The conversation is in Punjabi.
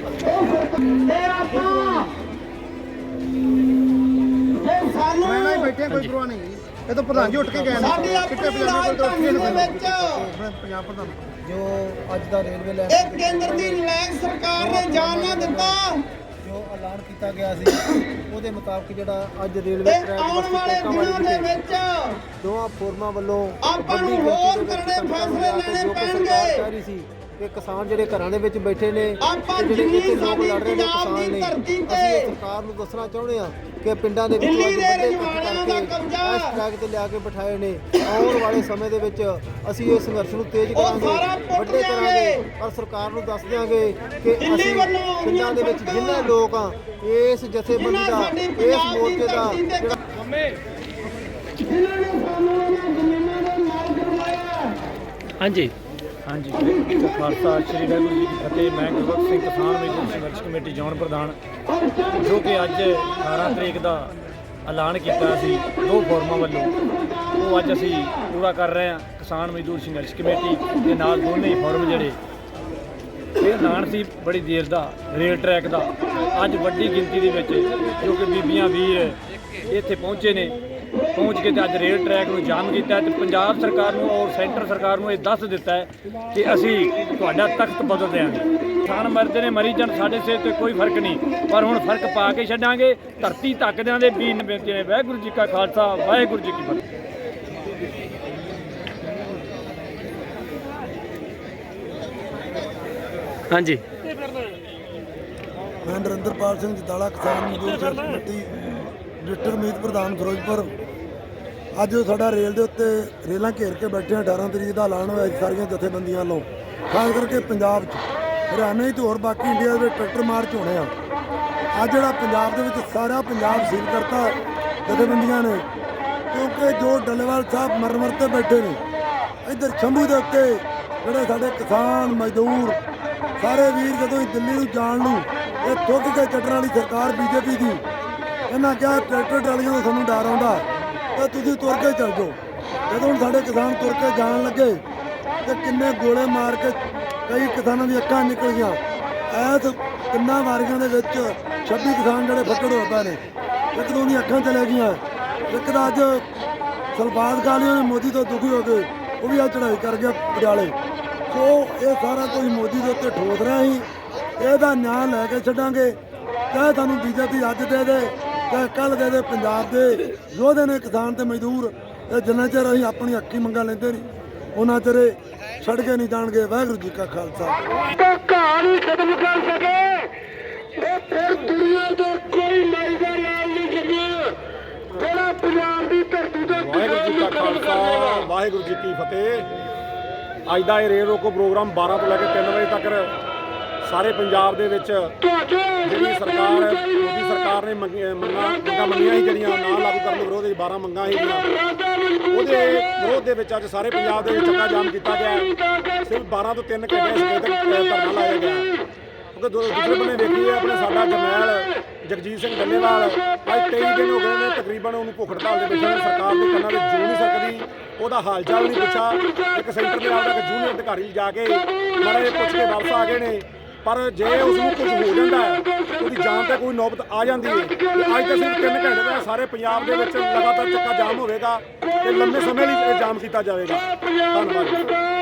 ਤੇਰਾ ਤਾਂ ਜੇ ਮੈਂ ਨਾ ਹੀ ਸਾਨੂੰ ਬੈਠੇ ਕੋਈ ਪਰਵਾਹ ਨਹੀਂ। ਇਹ ਤਾਂ ਪ੍ਰਧਾਨ ਜੀ ਉੱਠ ਕੇ ਗਏ ਨੇ ਸਾਡੀ ਆਪਣੀ ਰਾਜਧਾਨੀ ਦੇ ਵਿੱਚ। ਪੰਜਾਬ ਪ੍ਰਧਾਨ। ਜੋ ਅੱਜ ਦਾ ਰੇਲਵੇ ਲੈਂਡ ਇਹ ਕੇਂਦਰ ਦੀ ਲੈਂਗ ਸਰਕਾਰ ਨੇ ਜਾਣ ਨਾ ਦਿੱਤਾ। ਜੋ ਐਲਾਨ ਕੀਤਾ ਗਿਆ ਸੀ ਉਹਦੇ ਮੁਤਾਬਕ ਜਿਹੜਾ ਅੱਜ ਰੇਲਵੇ ਤੇ ਟਰੈਕ ਆਉਣ ਵਾਲੇ ਦਿਨਾਂ ਦੇ ਵਿੱਚ ਦੋਵਾਂ ਫੋਰਮਾਂ ਵੱਲੋਂ ਆਪਾਂ ਨੂੰ ਵੱਡੀ ਗਲਤੀ ਹੋਰ ਦੇ ਵਿੱਚ ਕਰਨੇ ਸੰਕਟ ਦਾ ਫੈਸਲੇ ਲੈਣੇ ਜੋ ਕਿ ਸਰਕਾਰ ਪੈਣਗੇ। ਕਹਿ ਰਹੀ ਸੀ ਕਿ ਕਿਸਾਨ ਜਿਹੜੇ ਘਰਾਂ ਦੇ ਵਿੱਚ ਬੈਠੇ ਨੇ ਤੇ ਜਿਹੜੇ ਇੱਥੇ ਲੋਕ ਲੜ ਰਹੇ ਨੇ ਸਾਡੀ ਕਿਸਾਨ ਨੇ ਧਰਤੀ ਤੇ। ਅਸੀਂ ਇਹ ਸਰਕਾਰ ਨੂੰ ਦੱਸਣਾ ਚਾਹੁੰਦੇ ਹਾਂ ਕਿ ਪਿੰਡਾਂ ਦੇ ਵਿੱਚ ਦਿੱਲੀ ਅੱਜ ਦੇ ਵੱਡੇ ਇਸ ਟਰੈਕ ਤੇ ਲਿਆ ਕੇ ਬਿਠਾਏ ਨੇ। ਆਉਣ ਵਾਲੇ ਸਮੇਂ ਦੇ ਵਿੱਚ ਅਸੀਂ ਇਹ ਸੰਘਰਸ਼ ਨੂੰ ਤੇਜ਼ ਕਰਾਂਗੇ ਵੱਡੇ ਕਰਾਂਗੇ। ਪਰ ਸਰਕਾਰ ਨੂੰ ਦੱਸ ਦਿਆਂਗੇ ਕਿ ਦਿੱਲੀ ਅਸੀਂ ਪਿੰਡਾਂ ਦੇ ਵਿੱਚ ਜਿੰਨੇ ਲੋਕ ਆ ਇਸ ਜਥੇਬੰਦੀ ਦਾ ਇਸ ਮੋਰਚੇ ਦਾ ਤੇ ਜਿਹੜਾ ਹਾਂਜੀ। ਹਾਂਜੀ ਖਾਲਸਾ ਸ੍ਰੀ ਵਾਹਿਗੁਰੂ ਜੀ ਕੀ ਫਤਿਹ। ਮੈਂ ਗੁਰਬਖਸ਼ ਸਿੰਘ ਕਿਸਾਨ ਮਜ਼ਦੂਰ ਸੰਘਰਸ਼ ਕਮੇਟੀ ਜੌਨ ਪ੍ਰਧਾਨ, ਜੋ ਕਿ ਅੱਜ 18 ਤਰੀਕ ਦਾ ਐਲਾਨ ਕੀਤਾ ਸੀ ਦੋ ਫੋਰਮਾਂ ਵੱਲੋਂ। ਉਹ ਅੱਜ ਅਸੀਂ ਪੂਰਾ ਕਰ ਰਹੇ ਹਾਂ, ਕਿਸਾਨ ਮਜ਼ਦੂਰ ਸੰਘਰਸ਼ ਕਮੇਟੀ ਦੇ ਨਾਲ ਦੋਨੇ ਹੀ ਫੋਰਮ ਜਿਹੜੇ। ਇਹ ਐਲਾਨ ਸੀ ਬੜੀ ਦੇਰ ਦਾ, ਰੇਲ ਟਰੈਕ ਦਾ। ਅੱਜ ਵੱਡੀ ਗਿਣਤੀ ਦੇ ਵਿੱਚ, ਜੋ ਕਿ ਬੀਬੀਆਂ, ਵੀਰ ਇੱਥੇ ਪਹੁੰਚੇ ਨੇ। ਪਹੁੰਚ ਕੇ ਤੇ ਅੱਜ ਰੇਲ ਟਰੈਕ ਨੂੰ ਜਾਮ ਕੀਤਾ ਹੈ ਤੇ ਪੰਜਾਬ ਸਰਕਾਰ ਨੂੰ ਔਰ ਸੈਂਟਰ ਸਰਕਾਰ ਨੂੰ ਇਹ ਦੱਸ ਦਿੱਤਾ ਹੈ ਕਿ ਅਸੀਂ ਤੁਹਾਡਾ ਤਖਤ ਬਦਲ ਦਿਆਂਗੇ। ਕਿਸਾਨ ਮਰਦੇ ਨੇ ਮਰੀ ਜਾਣ ਸਾਡੇ ਸਿਰ ਤੇ ਕੋਈ ਫ਼ਰਕ ਨਹੀਂ। ਪਰ ਹੁਣ ਫ਼ਰਕ ਪਾ ਕੇ ਛੱਡਾਂਗੇ ਧਰਤੀ ਧੱਕਦਿਆਂ ਦੇ ਵੀਰ ਬੇਨਤੀ ਨੇ ਵਾਹਿਗੁਰੂ ਜੀ ਕਾ ਖਾਲਸਾ ਵਾਹਿਗੁਰੂ ਜੀ ਕੀ ਫਤਿਹ। ਹਾਂਜੀ। ਮੈਂ ਨਰਿੰਦਰਪਾਲ ਸਿੰਘ ਜਦਾਲਾ ਕਿਸਾਨ ਮਜ਼ਦੂਰ ਕਮੇਟੀ ਡਿਸਟ੍ਰਿਕਟ ਮੀਤ ਪ੍ਰਧਾਨ ਫਿਰੋਜ਼ਪੁਰ। ਅੱਜ ਸਾਡਾ ਰੇਲ ਦੇ ਉੱਤੇ ਰੇਲਾਂ ਘੇਰ ਕੇ ਬੈਠੇ ਆ 18 ਤਰੀਕ ਦਾ ਐਲਾਨ ਹੋਇਆ ਸੀ ਸਾਰੀਆਂ ਜਥੇਬੰਦੀਆਂ ਵੱਲੋਂ। ਖਾਸ ਕਰਕੇ ਪੰਜਾਬ 'ਚ। ਹਰਿਆਣੇ ਹੀ ਤੇ ਹੋਰ ਬਾਕੀ ਇੰਡੀਆ ਦੇ ਟਰੈਕਟਰ ਮਾਰਚ ਹੋਣੇ ਆ। ਅੱਜ ਜਿਹੜਾ ਪੰਜਾਬ ਦੇ ਵਿੱਚ ਸਾਰਾ ਪੰਜਾਬ ਸੀਲ ਕਰਤਾ ਜਥੇਬੰਦੀਆਂ ਨੇ, ਕਿਉਂਕਿ ਜੋ ਡੱਲੇਵਾਲ ਸਾਹਿਬ ਮਰਮਰ ਤੇ ਬੈਠੇ ਨੇ, ਇੱਧਰ ਸ਼ੰਭੂ ਦੇ ਉੱਤੇ ਜਿਹੜੇ ਸਾਡੇ ਕਿਸਾਨ, ਮਜ਼ਦੂਰ, ਸਾਰੇ ਵੀਰ ਜਦੋਂ ਹੀ ਦਿੱਲੀ ਨੂੰ ਜਾਣ ਨੂੰ ਇਹ ਥੁੱਕ ਕੇ ਚੱਟਣ ਵਾਲੀ ਸਰਕਾਰ ਬੀਜੇਪੀ ਦੀ, ਇਹਨਾਂ ਕਿਹਾ ਟਰੈਕਟਰ ਟਰਾਲੀਆਂ ਦਾ ਸਾਨੂੰ ਡਰ ਆਉਂਦਾ। ਤਾਂ ਤੁਸੀਂ ਤੁਰ ਕੇ ਚੱਲ ਜਾਓ। ਜਦੋਂ ਹੁਣ ਸਾਡੇ ਕਿਸਾਨ ਤੁਰ ਕੇ ਜਾਣ ਲੱਗੇ ਤੇ ਕਿੰਨੇ ਗੋਲੇ ਮਾਰ ਕੇ ਕਈ ਕਿਸਾਨਾਂ ਦੀਆਂ ਅੱਖਾਂ ਨਿਕਲ ਗਈਆਂ ਐਸ ਤਿੰਨਾਂ ਵਾਰੀਆਂ ਦੇ ਵਿੱਚ 26 ਕਿਸਾਨ ਜਿਹੜੇ ਫੱਕੜ ਹੋ ਪਏ ਨੇ। ਇੱਕ ਦੋ ਦੀਆਂ ਅੱਖਾਂ ਚਲੇ ਗਈਆਂ। ਇੱਕ ਦਾ ਅੱਜ ਸਲਵਾਦ ਕਾਲੀਆਂ ਨੇ ਮੋਦੀ ਤੋਂ ਦੁਖੀ ਹੋ ਗਏ ਉਹ ਵੀ ਆ ਚੜਾਈ ਕਰ ਗਿਆ ਪਟਿਆਲੇ। ਸੋ ਇਹ ਸਾਰਾ ਕੁਝ ਮੋਦੀ ਦੇ ਉੱਤੇ ਠੋਸ ਰਿਹਾ ਸੀ। ਇਹਦਾ ਨਿਆਂ ਲੈ ਕੇ ਛੱਡਾਂਗੇ। ਚਾਹੇ ਸਾਨੂੰ ਬੀਜੇਪੀ ਅੱਜ ਦੇ ਦੇ। ਚਾਹੇ ਕੱਲ ਦੇ ਦੇ ਪੰਜਾਬ ਦੇ ਯੋਧੇ ਨੇ ਕਿਸਾਨ ਤੇ ਮਜ਼ਦੂਰ ਇਹ ਜਿੰਨਾ ਚਿਰ ਅਸੀਂ ਆਪਣੀ ਹੱਕੀ ਮੰਗਾਂ ਲੈਂਦੇ ਨਹੀਂ ਉਹਨਾਂ ਚਿਰ ਛੱਡ ਕੇ ਨਹੀਂ ਜਾਣਗੇ। ਵਾਹਿਗੁਰੂ ਜੀ ਕਾ ਖਾਲਸਾ। ਤਾਂ ਕਹਾਣੀ ਖਤਮ ਕਰ ਸਕੇ। ਤੇ ਫਿਰ ਦੁਨੀਆ ਤੇ ਕੋਈ ਮਾਈ ਦਾ ਨਾਲ ਨਹੀਂ ਜੰਮਿਆ ਜਿਹੜਾ ਪੰਜਾਬ ਦੀ ਧਰਤੀ ਤੇ ਵਾਹਿਗੁਰੂ ਜੀ ਕਾ ਖਾਲਸਾ ਵਾਹਿਗੁਰੂ ਜੀ ਕੀ ਫਤਿਹ। ਅੱਜ ਦਾ ਇਹ ਰੇਲ ਰੋਕੋ ਪ੍ਰੋਗਰਾਮ 12 ਤੋਂ ਲੈ ਕੇ 3 ਵਜੇ ਤੱਕ ਸਾਰੇ ਪੰਜਾਬ ਦੇ ਵਿੱਚ ਜਿਹੜੀ ਸਰਕਾਰ ਮੋਦੀ ਸਰਕਾਰ ਨੇ ਮੰਗੀਆਂ ਮੰਗਾਂ ਮੰਗਾਂ ਮੰਗੀਆਂ ਸੀ ਜਿਹੜੀਆਂ ਨਾ ਲਾਗੂ ਕਰਨ ਦੇ ਵਿਰੋਧ ਵਿੱਚ 12 ਮੰਗਾਂ ਸੀਗੀਆਂ ਉਹਦੇ ਵਿਰੋਧ ਦੇ ਵਿੱਚ ਅੱਜ ਸਾਰੇ ਪੰਜਾਬ ਦੇ ਵਿੱਚ ਚੱਕਾ ਜਾਮ ਕੀਤਾ ਗਿਆ। ਹੈ। ਸਿਰਫ 12 ਤੋਂ 3 ਘੰਟੇ ਸਵੇਰ ਤੱਕ ਧਰਨਾ ਲਾਇਆ ਗਿਆ। ਹੈ। ਕਿਉਂਕਿ ਦੂਸਰੇ ਬੰਨੇ ਵੇਖੀਏ ਆਪਣੇ ਸਾਡਾ ਜਰਨੈਲ ਜਗਜੀਤ ਸਿੰਘ ਡੱਲੇਵਾਲ ਅੱਜ 23 ਦਿਨ ਹੋ ਗਏ ਨੇ ਤਕਰੀਬਨ ਉਹਨੂੰ ਭੁੱਖ ਹੜਤਾਲ ਦੇ ਬੈਠੇ ਸਰਕਾਰ ਦੇ ਕੰਨਾਂ ਵਿੱਚ ਜੂ ਨਹੀਂ ਸਕਦੀ। ਉਹਦਾ ਹਾਲ ਚਾਲ ਨਹੀਂ ਪੁੱਛਾ ਇੱਕ ਸੈਂਟਰ ਦੇ ਨਾਲ ਇੱਕ ਜੂਨੀਅਰ ਅਧਿਕਾਰੀ ਜਾ ਕੇ ਮਾਰੇ ਪੁੱਛ ਕੇ ਵਾਪਸ ਆ ਗਏ ਨੇ। ਪਰ ਜੇ ਉਸ ਨੂੰ ਕੁਝ ਹੋ ਜਾਂਦਾ ਹੈ, ਉਹਦੀ ਜਾਨ ਤੇ ਕੋਈ ਨੌਬਤ ਆ ਜਾਂਦੀ ਹੈ। ਅੱਜ ਤਾਂ ਸਿਰਫ 3 ਘੰਟੇ ਦਾ ਸਾਰੇ ਪੰਜਾਬ ਦੇ ਵਿੱਚ ਲਗਾਤਾਰ ਚੱਕਾ ਜਾਮ ਹੋਵੇਗਾ ਤੇ ਲੰਮੇ ਸਮੇਂ ਲਈ ਇਹ ਜਾਮ ਕੀਤਾ ਜਾਵੇਗਾ। ਧੰਨਵਾਦ।